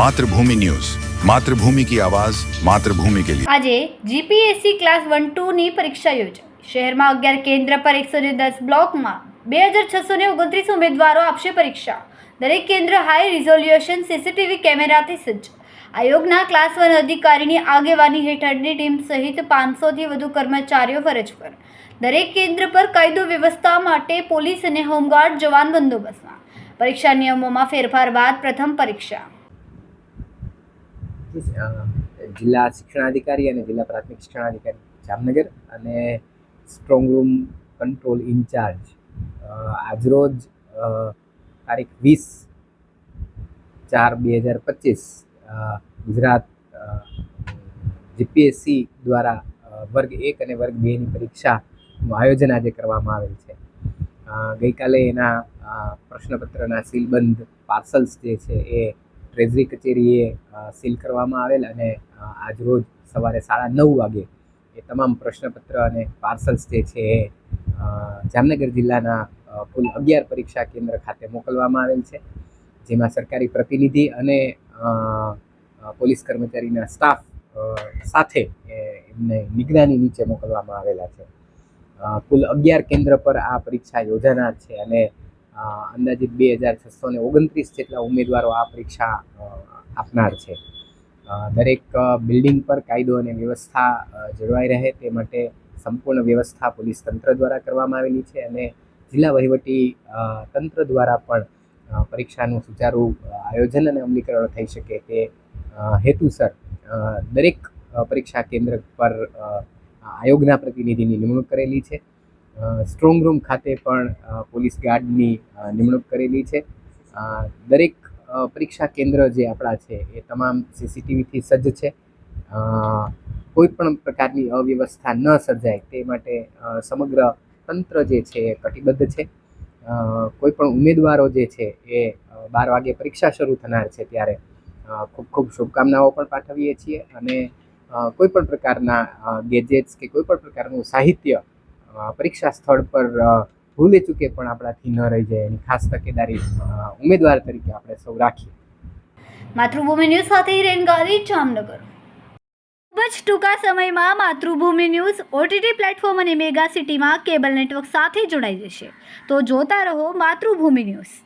Mathrubhumi news Mathrubhumi કી આવાજ માતૃભૂમિ કે લિયે આજે જીપીએસસી ક્લાસ વન ટુની પરીક્ષા યોજાઈ. શહેરમાં અગિયાર કેન્દ્ર પર એકસો ને દસ બ્લોકમાં બે હજાર છસો ને ઓગણત્રીસ ઉમેદવારો આપશે પરીક્ષા. દરેક કેન્દ્ર હાઈ રિઝોલ્યુશન સીસીટીવી કેમેરાથી સજ્જ. આયોગના ક્લાસ વન અધિકારીની આગેવાની હેઠળની ટીમ સહિત પાંચસોથી વધુ કર્મચારીઓ ફરજ પર. દરેક કેન્દ્ર પર કાયદો વ્યવસ્થા માટે પોલીસ અને હોમગાર્ડ જવાન બંદોબસ્તમાં. પરીક્ષા નિયમોમાં ફેરફાર બાદ પ્રથમ પરીક્ષા. જિલ્લા શિક્ષણાધિકારી અને જિલ્લા પ્રાથમિક શિક્ષણાધિકારી જામનગર અને સ્ટ્રોંગ રૂમ કંટ્રોલ ઇન્ચાર્જ. આજરોજ તારીખ વીસ ચાર બે હજાર પચીસ ગુજરાત જીપીએસસી દ્વારા વર્ગ એક અને વર્ગ બેની પરીક્ષાનું આયોજન આજે કરવામાં આવેલ છે. ગઈકાલે એના પ્રશ્નપત્રના સીલબંધ પાર્સલ્સ જે છે એ ટ્રેઝરી કચેરીએ સીલ કરવામાં આવેલ અને આજરોજ સવારે સાડા નવ વાગે એ તમામ પ્રશ્નપત્ર અને પાર્સલ્સ જે છે એ જામનગર જિલ્લાના કુલ અગિયાર પરીક્ષા કેન્દ્ર ખાતે મોકલવામાં આવેલ છે. જેમાં સરકારી પ્રતિનિધિ અને પોલીસ કર્મચારીના સ્ટાફ સાથે એમને નિગરાની નીચે મોકલવામાં આવેલા છે. કુલ અગિયાર કેન્દ્ર પર આ પરીક્ષા યોજાનાર છે અને અંદાજિત બે હજાર છસો ને ઓગણત્રીસ જેટલા ઉમેદવારો આ પરીક્ષા આપનાર છે. દરેક બિલ્ડિંગ પર કાયદો અને વ્યવસ્થા જળવાઈ રહે તે માટે સંપૂર્ણ વ્યવસ્થા પોલીસ તંત્ર દ્વારા કરવામાં આવેલી છે અને જિલ્લા વહીવટી તંત્ર દ્વારા પણ પરીક્ષાનું સુચારુ આયોજન અને અમલીકરણ થઈ શકે તે હેતુસર દરેક પરીક્ષા કેન્દ્ર પર આયોગના પ્રતિનિધિની નિમણૂક કરેલી છે. સ્ટ્રોંગ રૂમ ખાતે પણ પોલીસ ગાર્ડની નિમણૂક કરેલી છે. દરેક પરીક્ષા કેન્દ્ર જે આપણા છે એ તમામ સીસીટીવીથી સજ્જ છે. કોઈ પણ પ્રકારની અવ્યવસ્થા ન સર્જાય તે માટે સમગ્ર તંત્ર જે છે એ કટિબદ્ધ છે. કોઈ પણ ઉમેદવારો જે છે એ બાર વાગે પરીક્ષા શરૂ થનાર છે ત્યારે ખૂબ ખૂબ શુભકામનાઓ પણ પાઠવીએ છીએ અને કોઈ પણ પ્રકારના ગેજેટ્સ કે કોઈ પણ પ્રકારનું સાહિત્ય પરીક્ષા સ્થળ પર ભૂલી ચૂકે પણ આપણાથી ન રહી જાય એની ખાસ તકેદારી ઉમેદવાર તરીકે આપણે સૌ રાખીએ. માતૃભૂમિ ન્યૂઝ સાથે હિરેન ગાંધી, જામનગર. ખૂબ જ ટૂંકા સમયમાં માતૃભૂમિ ન્યૂઝ ઓટીટી પ્લેટફોર્મ અને મેગા સિટીમાં કેબલ નેટવર્ક સાથે જોડાઈ જશે. તો જોતા રહો માતૃભૂમિ ન્યૂઝ.